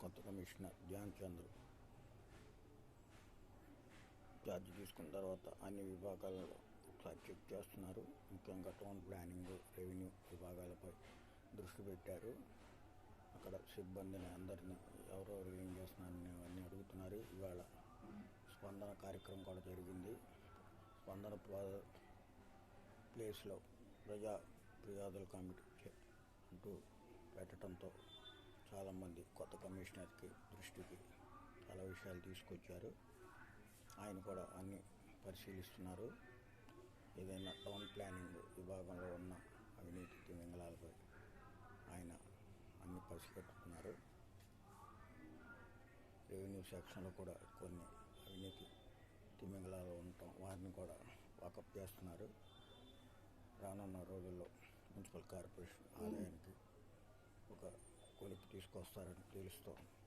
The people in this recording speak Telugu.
కొత్త కమిషనర్ ధ్యాన్ చంద్ర. ఛార్జ్ తీసుకున్న తర్వాత అన్ని విభాగాలలో ఒకసారి చెక్ చేస్తున్నారు. ముఖ్యంగా టౌన్ ప్లానింగ్ రెవెన్యూ విభాగాలపై దృష్టి పెట్టారు. అక్కడ సిబ్బందిని అందరినీ ఎవరెవరు ఏం చేస్తున్నారని అన్నీ అడుగుతున్నారు. ఇవాళ స్పందన కార్యక్రమం కూడా జరిగింది. స్పందన ప్లేస్లో ప్రజా ఫిర్యాదుల కమిటీ అంటూ పెట్టడంతో చాలామంది కొత్త కమిషనర్కి దృష్టికి చాలా విషయాలు తీసుకొచ్చారు. ఆయన కూడా అన్నీ పరిశీలిస్తున్నారు. ఏదైనా టౌన్ ప్లానింగ్ విభాగంలో ఉన్న అవినీతి తిమింగళాలపై ఆయన అన్ని పసిగట్టుతున్నారు రెవెన్యూ సెక్షన్లో కూడా కొన్ని అవినీతి తిమింగళాలు ఉండటం వారిని కూడా వాకప్ చేస్తున్నారు. రానున్న రోజుల్లో మున్సిపల్ కార్పొరేషన్ ఆదాయానికి ఒక కొలిపి తీసుకొస్తారని తెలుస్తోంది.